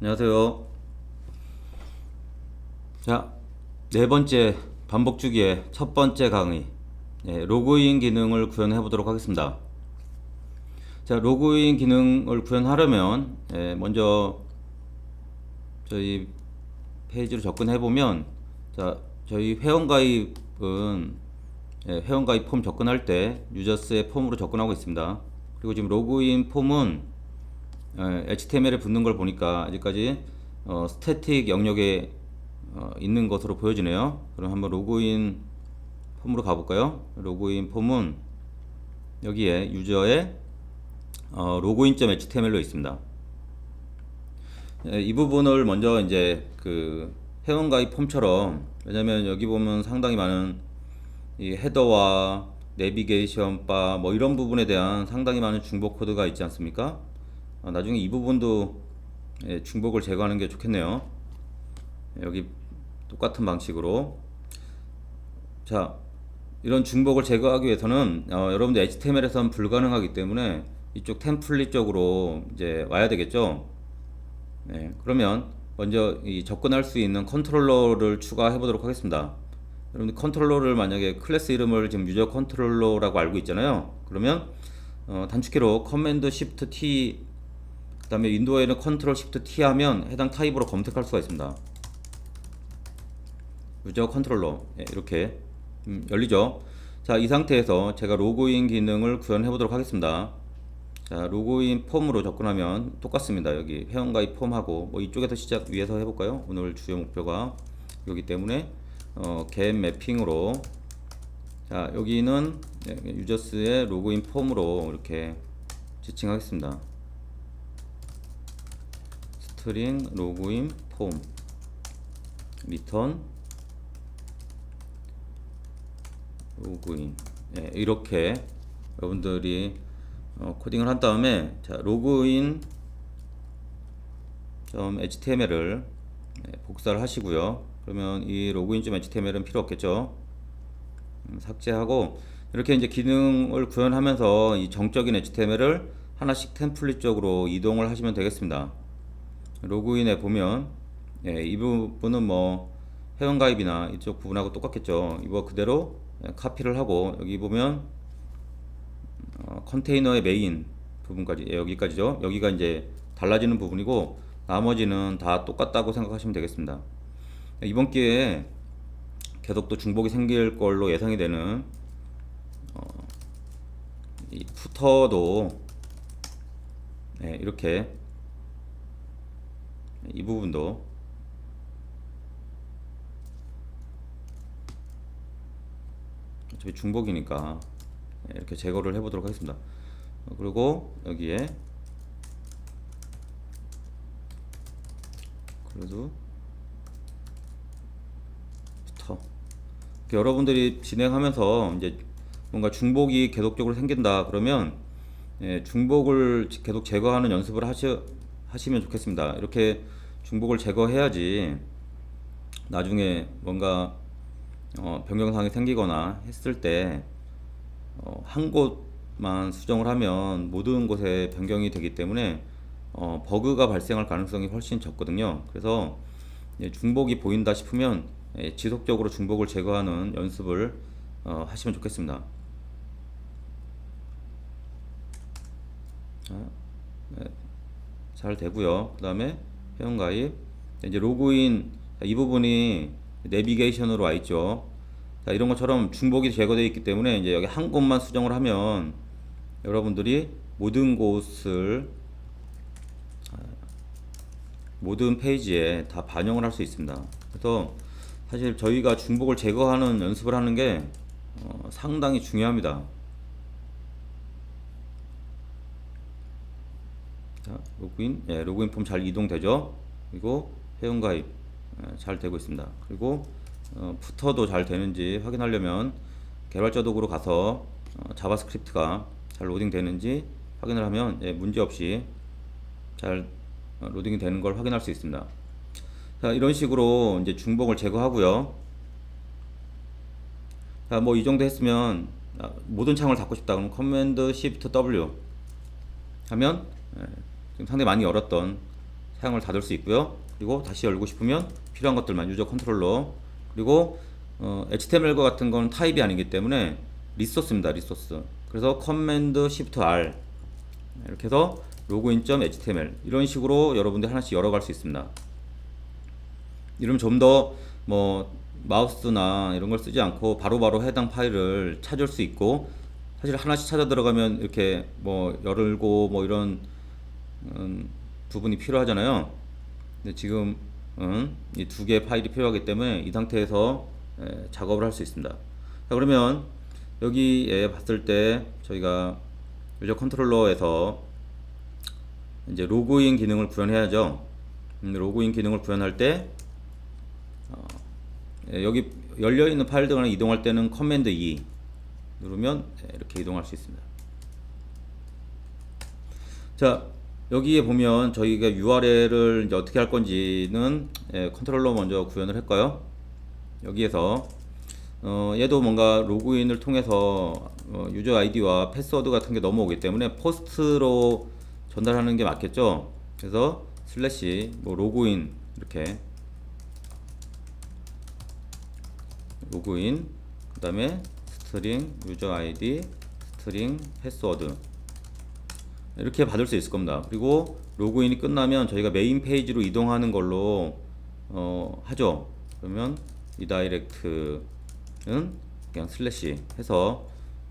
안녕하세요. 자, 네 번째 반복 주기의 첫 번째 강의. 예, 로그인 기능을 구현해 보도록 하겠습니다. 자, 로그인 기능을 구현하려면 예, 먼저 저희 페이지로 접근해 보면 자, 저희 회원가입은 예, 회원가입 폼 접근할 때 유저스의 폼으로 접근하고 있습니다. 그리고 지금 로그인 폼은 예, HTML에 붙는 걸 보니까 아직까지 어, 스태틱 영역에 어, 있는 것으로 보여지네요. 그럼 한번 로그인 폼으로 가볼까요? 로그인 폼은 여기에 유저의 어, 로그인.html로 있습니다. 예, 이 부분을 먼저 이제 그 회원가입 폼처럼 왜냐면 여기 보면 상당히 많은 이 헤더와 내비게이션 바 뭐 이런 부분에 대한 상당히 많은 중복 코드가 있지 않습니까? 어, 나중에 이 부분도 예, 중복을 제거하는 게 좋겠네요. 예, 여기 똑같은 방식으로 자 이런 중복을 제거하기 위해서는 어, 여러분들 HTML에서는 불가능하기 때문에 이쪽 템플릿 쪽으로 이제 와야 되겠죠. 네, 그러면 먼저 이 접근할 수 있는 컨트롤러를 추가해 보도록 하겠습니다. 여러분들 컨트롤러를 만약에 클래스 이름을 지금 유저 컨트롤러라고 알고 있잖아요. 그러면 어, 단축키로 커맨드 시프트 T 그 다음에 윈도우에는 컨트롤 시프트 T 하면 해당 타입으로 검색할 수가 있습니다. 유저 컨트롤러 예, 이렇게 음, 열리죠. 자, 이 상태에서 제가 로그인 기능을 구현해 보도록 하겠습니다. 자, 로그인 폼으로 접근하면 똑같습니다. 여기 회원가입 폼하고 뭐 이쪽에서 시작 위에서 해볼까요? 오늘 주요 목표가 여기 때문에 어, 겟 매핑으로 자 여기는 예, 유저스의 로그인 폼으로 이렇게 지칭하겠습니다. 스트링 로그인 폼 리턴 로그인 예, 이렇게 여러분들이 어, 코딩을 한 다음에 자 로그인 점 html을 예, 복사를 하시고요. 그러면 이 로그인 점 html은 필요 없겠죠. 음, 삭제하고 이렇게 이제 기능을 구현하면서 이 정적인 HTML을 하나씩 템플릿 쪽으로 이동을 하시면 되겠습니다. 로그인에 보면 예, 이 부분은 뭐 회원가입이나 이쪽 부분하고 똑같겠죠. 이거 그대로 예, 카피를 하고 여기 보면 어, 컨테이너의 메인 부분까지 예, 여기까지죠. 여기가 이제 달라지는 부분이고 나머지는 다 똑같다고 생각하시면 되겠습니다. 이번 기회에 계속 또 중복이 생길 걸로 예상이 되는 어, 이 푸터도 네, 이렇게 이 부분도 어차피 중복이니까 네, 이렇게 제거를 해보도록 하겠습니다. 어, 그리고 여기에 그래도 터 여러분들이 진행하면서 이제 뭔가 중복이 계속적으로 생긴다 그러면 예, 중복을 계속 제거하는 연습을 하시, 하시면 좋겠습니다. 이렇게 중복을 제거해야지 나중에 뭔가 어, 변경사항이 생기거나 했을 때 어, 한 곳만 수정을 하면 모든 곳에 변경이 되기 때문에 어, 버그가 발생할 가능성이 훨씬 적거든요. 그래서 예, 중복이 보인다 싶으면 예, 지속적으로 중복을 제거하는 연습을 어, 하시면 좋겠습니다. 자, 네, 잘 되고요. 그 다음에 회원가입 이제 로그인 이 부분이 내비게이션으로 와 있죠. 자, 이런 것처럼 중복이 제거되어 있기 때문에 이제 여기 한 곳만 수정을 하면 여러분들이 모든 곳을 모든 페이지에 다 반영을 할 수 있습니다. 그래서 사실 저희가 중복을 제거하는 연습을 하는 게 어, 상당히 중요합니다. 자, 로그인, 예, 로그인 폼 잘 이동되죠? 그리고 회원가입 예, 잘 되고 있습니다. 그리고 어, 푸터도 잘 되는지 확인하려면 개발자 도구로 가서 어, 자바스크립트가 잘 로딩 되는지 확인을 하면 예, 문제 없이 잘 어, 로딩이 되는 걸 확인할 수 있습니다. 자, 이런 식으로 이제 중복을 제거하고요. 자, 뭐 이 정도 했으면 아, 모든 창을 닫고 싶다 그러면 커맨드 시프트 W 하면 예, 상당히 많이 열었던 사용을 닫을 수 있고요. 그리고 다시 열고 싶으면 필요한 것들만 유저 컨트롤러 그리고 어, HTML과 같은 건 타입이 아니기 때문에 리소스입니다. 리소스. 그래서 커맨드 시프트 R 이렇게 해서 로그인.html 이런 식으로 여러분들 하나씩 열어갈 수 있습니다. 이러면 좀 더 뭐 마우스나 이런 걸 쓰지 않고 바로바로 해당 파일을 찾을 수 있고 사실 하나씩 찾아 들어가면 이렇게 뭐 열고 뭐 이런 음, 부분이 필요하잖아요. 근데 지금 음, 이두 개의 파일이 필요하기 때문에 이 상태에서 에, 작업을 할 수 있습니다. 자 그러면 여기에 봤을 때 저희가 유저 컨트롤러에서 이제 로그인 기능을 구현해야죠. 음, 로그인 기능을 구현할 때 어, 예, 여기 열려 있는 파일들을 이동할 때는 커맨드 E 누르면 예, 이렇게 이동할 수 있습니다. 자 여기에 보면 저희가 URL을 어떻게 할 건지는 예, 컨트롤러 먼저 구현을 할까요? 여기에서 어, 얘도 뭔가 로그인을 통해서 어, 유저 아이디와 패스워드 같은 게 넘어오기 때문에 포스트로 전달하는 게 맞겠죠. 그래서 슬래시 뭐 로그인 이렇게 로그인 그 다음에 스트링 유저 아이디 스트링 패스워드 이렇게 받을 수 있을 겁니다. 그리고 로그인이 끝나면 저희가 메인 페이지로 이동하는 걸로 어, 하죠. 그러면 이 다이렉트는 그냥 슬래시 해서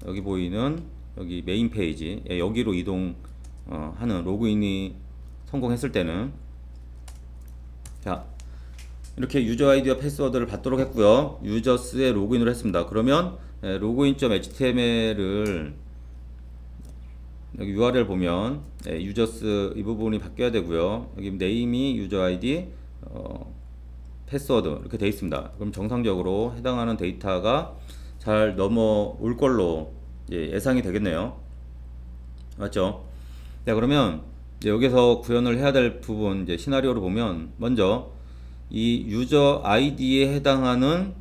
여기 보이는 여기 메인 페이지 예, 여기로 이동 어, 하는 로그인이 성공했을 때는 자 이렇게 유저 아이디와 패스워드를 받도록 했고요. 유저스에 로그인을 했습니다. 그러면 예, 로그인.html을 여기 URL 보면 예, 유저스 이 부분이 바뀌어야 되고요. 여기 네임이 유저 아이디 어, 패스워드 이렇게 되어 있습니다. 그럼 정상적으로 해당하는 데이터가 잘 넘어올 걸로 예, 예상이 되겠네요. 맞죠? 자 그러면 여기서 구현을 해야 될 부분 이제 시나리오를 보면 먼저 이 유저 아이디에 해당하는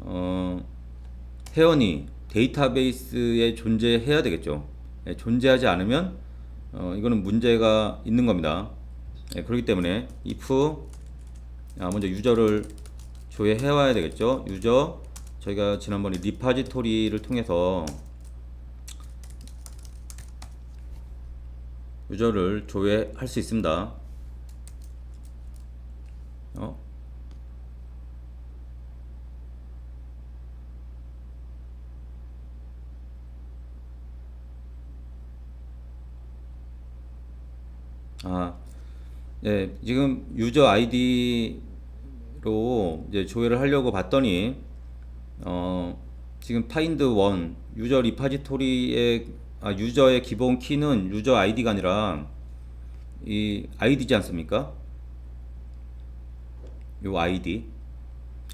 어, 회원이 데이터베이스에 존재해야 되겠죠. 예, 존재하지 않으면 어, 이거는 문제가 있는 겁니다. 예, 그렇기 때문에 if 아, 먼저 유저를 조회해 와야 되겠죠. 유저 저희가 지난번에 리파지토리를 통해서 유저를 조회할 수 있습니다. 어? 아, 네, 지금 유저 아이디로 이제 조회를 하려고 봤더니 어, 지금 파인드 원 유저 리파지토리의 아, 유저의 기본 키는 유저 아이디가 아니라 이 아이디지 않습니까? 요 아이디.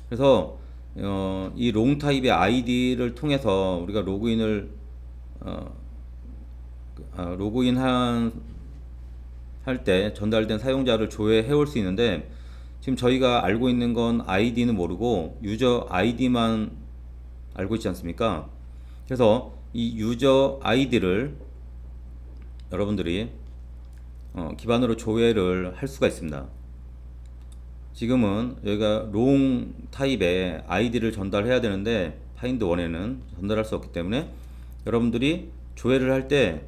그래서 어, 이 롱 타입의 아이디를 통해서 우리가 로그인을 어, 아, 로그인 한 할 때 전달된 사용자를 조회해 올 수 있는데 지금 저희가 알고 있는 건 아이디는 모르고 유저 아이디만 알고 있지 않습니까? 그래서 이 유저 아이디를 여러분들이 어, 기반으로 조회를 할 수가 있습니다. 지금은 여기가 롱 타입의 아이디를 전달해야 되는데 파인드 원에는 전달할 수 없기 때문에 여러분들이 조회를 할때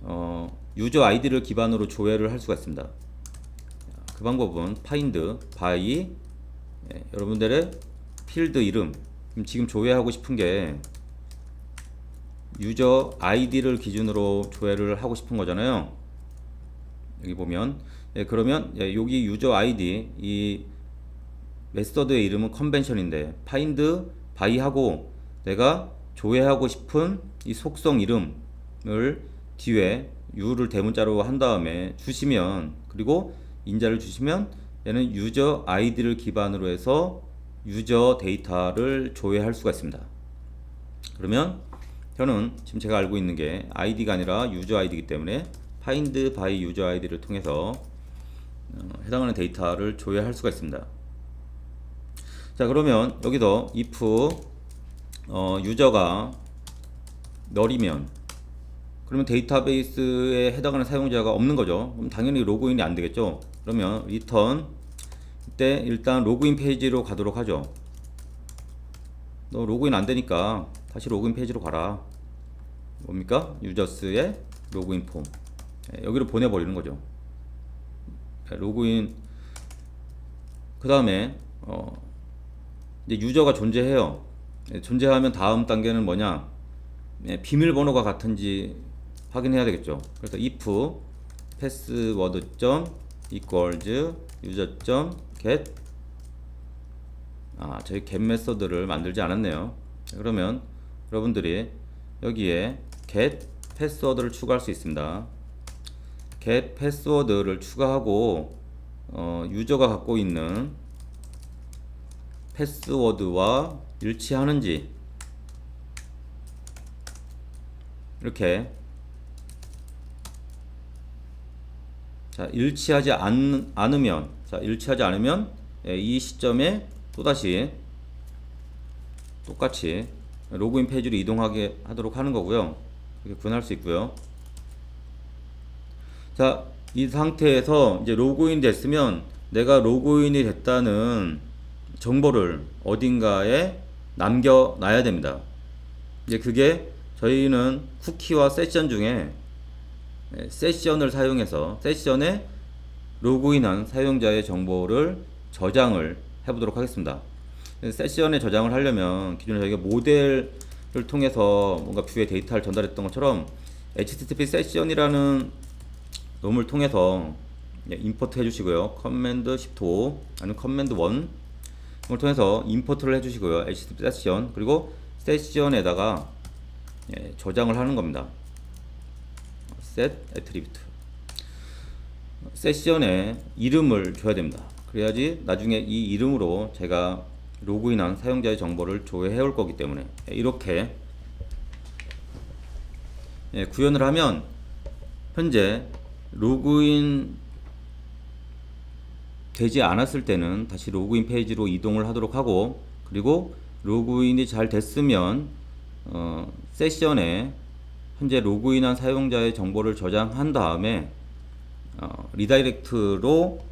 어, 유저 아이디를 기반으로 조회를 할 수가 있습니다. 그 방법은 find by 예, 여러분들의 필드 이름 지금 조회하고 싶은 게 유저 아이디를 기준으로 조회를 하고 싶은 거잖아요. 여기 보면 예, 그러면 예, 여기 유저 아이디 이 메서드의 이름은 컨벤션인데 find by 하고 내가 조회하고 싶은 이 속성 이름을 뒤에 u를 대문자로 한 다음에 주시면 그리고 인자를 주시면 얘는 유저 아이디를 기반으로 해서 유저 데이터를 조회할 수가 있습니다. 그러면 저는 지금 제가 알고 있는 게 아이디가 아니라 유저 아이디이기 때문에 find by 유저 아이디를 통해서 어, 해당하는 데이터를 조회할 수가 있습니다. 자 그러면 여기서 if 어, 유저가 널이면 그러면 데이터베이스에 해당하는 사용자가 없는 거죠. 그럼 당연히 로그인이 안 되겠죠. 그러면 리턴 이때 일단 로그인 페이지로 가도록 하죠. 너 로그인 안 되니까 다시 로그인 페이지로 가라. 뭡니까? 유저스의 로그인 폼. 예, 여기로 보내버리는 거죠. 예, 로그인 그 다음에 어 이제 유저가 존재해요. 예, 존재하면 다음 단계는 뭐냐? 예, 비밀번호가 같은지 확인해야 되겠죠. 그래서 if password equals user get 아 저희 get 메서드를 만들지 않았네요. 그러면 여러분들이 여기에 get 패스워드를 추가할 수 있습니다. get 패스워드를 추가하고 어, 유저가 갖고 있는 패스워드와 일치하는지 이렇게 자 일치하지 않, 않으면 자 일치하지 않으면 예, 이 시점에 또다시 똑같이 로그인 페이지로 이동하게 하도록 하는 거고요. 이렇게 구현할 수 있고요. 자 이 상태에서 이제 로그인 됐으면 내가 로그인이 됐다는 정보를 어딘가에 남겨놔야 됩니다. 이제 그게 저희는 쿠키와 세션 중에 예, 세션을 사용해서 세션에 로그인한 사용자의 정보를 저장을 해보도록 하겠습니다. 세션에 저장을 하려면 기존에 저희가 모델을 통해서 뭔가 뷰에 데이터를 전달했던 것처럼 HTTP 세션이라는 놈을 통해서 예, 임포트 해주시고요. 커맨드 10도 아니면 커맨드 1 이걸 통해서 임포트를 해주시고요. HTTP 세션 그리고 세션에다가 예, 저장을 하는 겁니다. Set attribute 세션에 이름을 줘야 됩니다. 그래야지 나중에 이 이름으로 제가 로그인한 사용자의 정보를 조회해 올 거기 때문에 예, 이렇게 예, 구현을 하면 현재 로그인 되지 않았을 때는 다시 로그인 페이지로 이동을 하도록 하고 그리고 로그인이 잘 됐으면 어, 세션에 현재 로그인한 사용자의 정보를 저장한 다음에 어, 리다이렉트로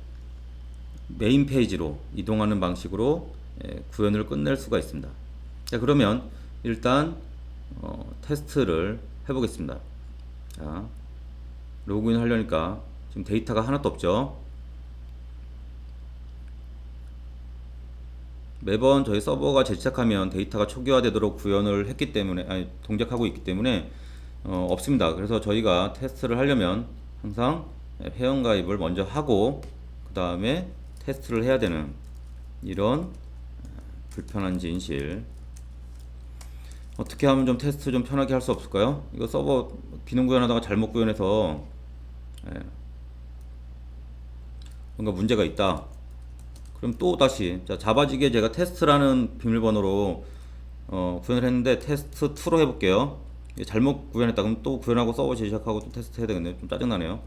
메인 페이지로 이동하는 방식으로 예, 구현을 끝낼 수가 있습니다. 자 그러면 일단 어, 테스트를 해보겠습니다. 자 로그인 하려니까 지금 데이터가 하나도 없죠. 매번 저희 서버가 재시작하면 데이터가 초기화되도록 구현을 했기 때문에 아니 동작하고 있기 때문에 어, 없습니다. 그래서 저희가 테스트를 하려면 항상 회원 가입을 먼저 하고 그 다음에 테스트를 해야 되는 이런 불편한 진실 어떻게 하면 좀 테스트 좀 편하게 할 수 없을까요? 이거 서버 기능 구현하다가 잘못 구현해서 예, 뭔가 문제가 있다. 그럼 또 다시 자 자바지게 제가 테스트라는 비밀번호로 어, 구현을 했는데 테스트 2로 해볼게요. 잘못 구현했다 그럼 또 구현하고 서버 재시작하고 또 테스트 해야 되겠네요. 좀 짜증나네요.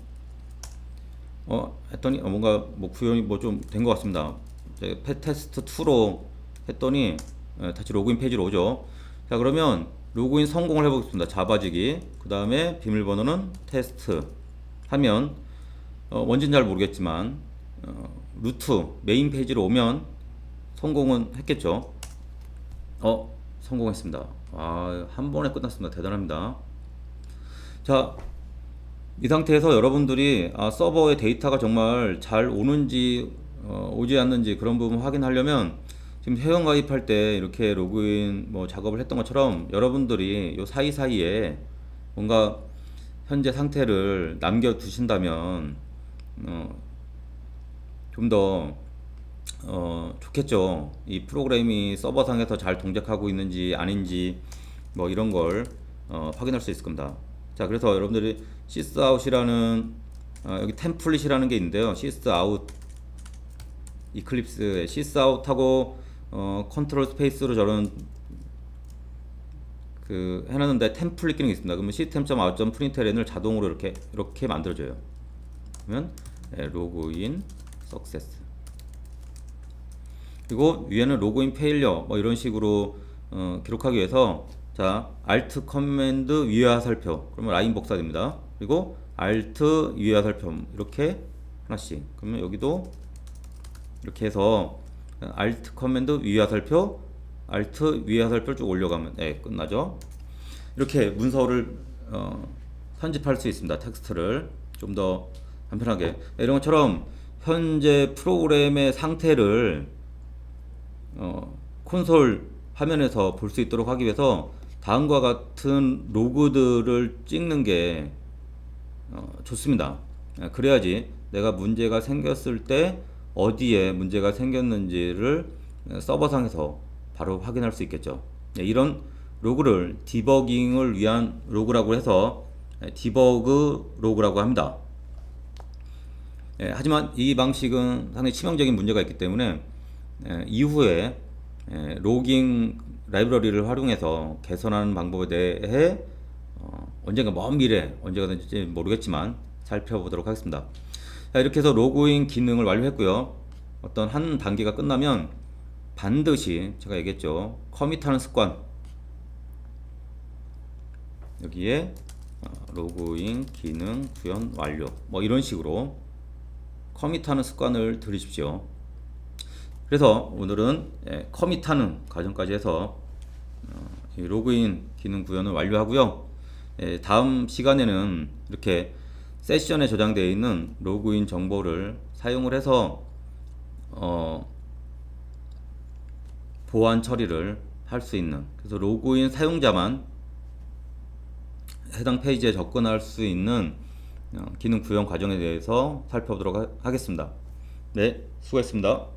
어 했더니 어, 뭔가 뭐 구현이 뭐 좀 된 것 같습니다. 이제 패 테스트 2로 했더니 예, 다시 로그인 페이지로 오죠. 자 그러면 로그인 성공을 해보겠습니다. 자바지기 그 다음에 비밀번호는 테스트 하면 어, 뭔지는 잘 모르겠지만 어, 루트 메인 페이지로 오면 성공은 했겠죠. 어 성공했습니다. 아 한 번에 끝났습니다. 대단합니다. 자. 이 상태에서 여러분들이 아, 서버의 데이터가 정말 잘 오는지 어, 오지 않는지 그런 부분 확인하려면 지금 회원 가입할 때 이렇게 로그인 뭐 작업을 했던 것처럼 여러분들이 요 사이사이에 뭔가 현재 상태를 남겨 두신다면 어, 좀더 어, 좋겠죠. 이 프로그램이 서버상에서 잘 동작하고 있는지 아닌지 뭐 이런 걸 어, 확인할 수 있을 겁니다. 자, 그래서 여러분들이 시스아웃이라는 어, 여기 템플릿이라는 게 있는데요. 시스아웃 이클립스에 시스아웃하고 어, 컨트롤 스페이스로 저런 그 해놨는데 템플릿 기능이 있습니다. 그러면 시스템.out.println을 자동으로 이렇게 이렇게 만들어줘요. 그러면 예, 로그인 석세스 그리고 위에는 로그인 페일려 뭐 이런 식으로 어, 기록하기 위해서 자, Alt 커맨드 위화 살펴. 그러면 라인 복사됩니다. 그리고 Alt 위화 살펴 이렇게 하나씩. 그러면 여기도 이렇게 해서 Alt 커맨드 위화 살펴, Alt 위화 살펴 쭉 올려가면 네, 끝나죠. 이렇게 문서를 어, 편집할 수 있습니다. 텍스트를 좀 더 간편하게 네, 이런 것처럼 현재 프로그램의 상태를 어, 콘솔 화면에서 볼 수 있도록 하기 위해서 다음과 같은 로그들을 찍는 게 어, 좋습니다. 예, 그래야지 내가 문제가 생겼을 때 어디에 문제가 생겼는지를 어, 서버상에서 바로 확인할 수 있겠죠. 예, 이런 로그를 디버깅을 위한 로그라고 해서 예, 디버그 로그라고 합니다. 예, 하지만 이 방식은 상당히 치명적인 문제가 있기 때문에 예, 이후에 예, 로깅 라이브러리를 활용해서 개선하는 방법에 대해 어, 언젠가 먼 미래 언제가 될지 모르겠지만 살펴보도록 하겠습니다. 자, 이렇게 해서 로그인 기능을 완료했고요. 어떤 한 단계가 끝나면 반드시 제가 얘기했죠. 커밋하는 습관 여기에 어, 로그인 기능 구현 완료 뭐 이런 식으로 커밋하는 습관을 들이십시오. 그래서 오늘은 예, 커밋하는 과정까지 해서 어, 이 로그인 기능 구현을 완료하고요. 예, 다음 시간에는 이렇게 세션에 저장되어 있는 로그인 정보를 사용을 해서 어, 보안 처리를 할 수 있는 그래서 로그인 사용자만 해당 페이지에 접근할 수 있는 어, 기능 구현 과정에 대해서 살펴보도록 하- 하겠습니다. 네, 수고했습니다.